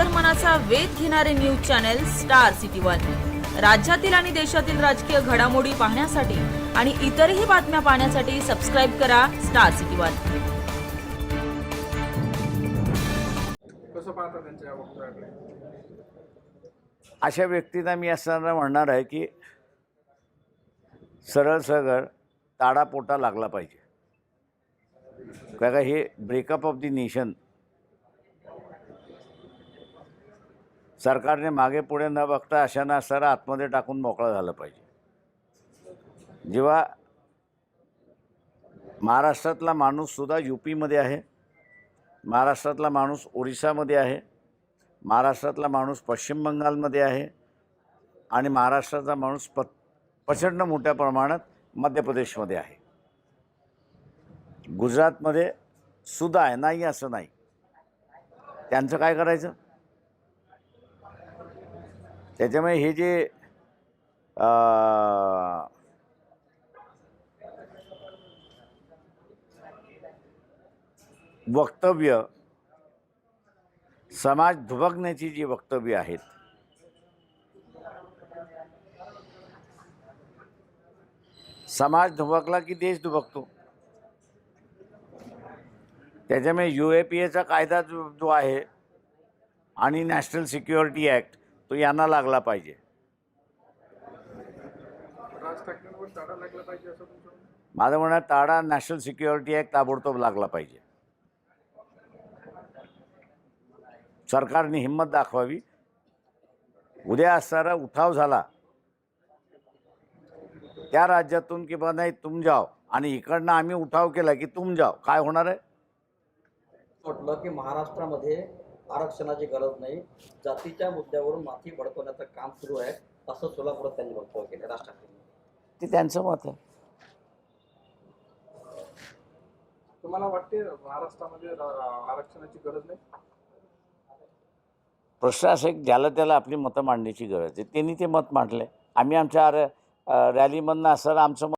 अंतर्मनाचा वेध घेणारे news channel Star City One. राज्यातील आणि देशातील राजकीय घडामोडी पाहण्यासाठी आणि इतरही बातम्या पाहण्यासाठी सबस्क्राईब करा स्टार सिटी वन. अशा व्यक्तींना मी असताना म्हणणार आहे की सरळ सरळ ताडापोटा लागला पाहिजे. कारण का हे ब्रेकअप ऑफ दी नेशन सरकारने मागे पुढे न बघता अशांना सर आतमध्ये टाकून मोकळं झालं पाहिजे. जेव्हा महाराष्ट्रातला माणूससुद्धा यू पीमध्ये आहे महाराष्ट्रातला माणूस ओरिसामध्ये आहे महाराष्ट्रातला माणूस पश्चिम बंगालमध्ये आहे आणि महाराष्ट्राचा माणूस प प्रचंड मोठ्या प्रमाणात मध्य प्रदेशमध्ये आहे. गुजरातमध्ये सुद्धा आहे नाही असं नाही. त्यांचं काय करायचं? त्याच्यामुळे हे जे वक्तव्य समाज दुभगण्याची जी वक्तव्य आहेत समाज दुभकला की देश दुभकतो त्याच्यामुळे यू ए पी एचा कायदा जो आहे आणि नॅशनल सिक्युरिटी ॲक्ट तो यांना लागला पाहिजे? माझं म्हणणं ताडा नॅशनल सिक्युरिटी ॲक्ट ताबडतोब लागला पाहिजे. सरकारने हिंमत दाखवावी. उद्या असणारा उठाव झाला. त्या राज्यातून की बा नाही तुम जाओ. आणि इकडनं आम्ही उठाव केला की तुम जाओ. काय होणार आहे? म्हटलं की महाराष्ट्रामध्ये आरक्षणाची गरज नाही. जातीच्या मुद्द्यावरून माथी भडकवण्याचं काम सुरू आहे असं सोलापुरात त्यांनी वक्तव्य केलं राज ठाकरे ते त्यांचं मत आहे. तुम्हाला वाटते महाराष्ट्रामध्ये आरक्षणाची गरज नाही? प्रश्न असा आहे की ज्याला त्याला आपली मतं मांडण्याची गरज आहे त्यांनी ते मत मांडलं आम्ही आमच्या रॅलीमधनं असताना आमचं मत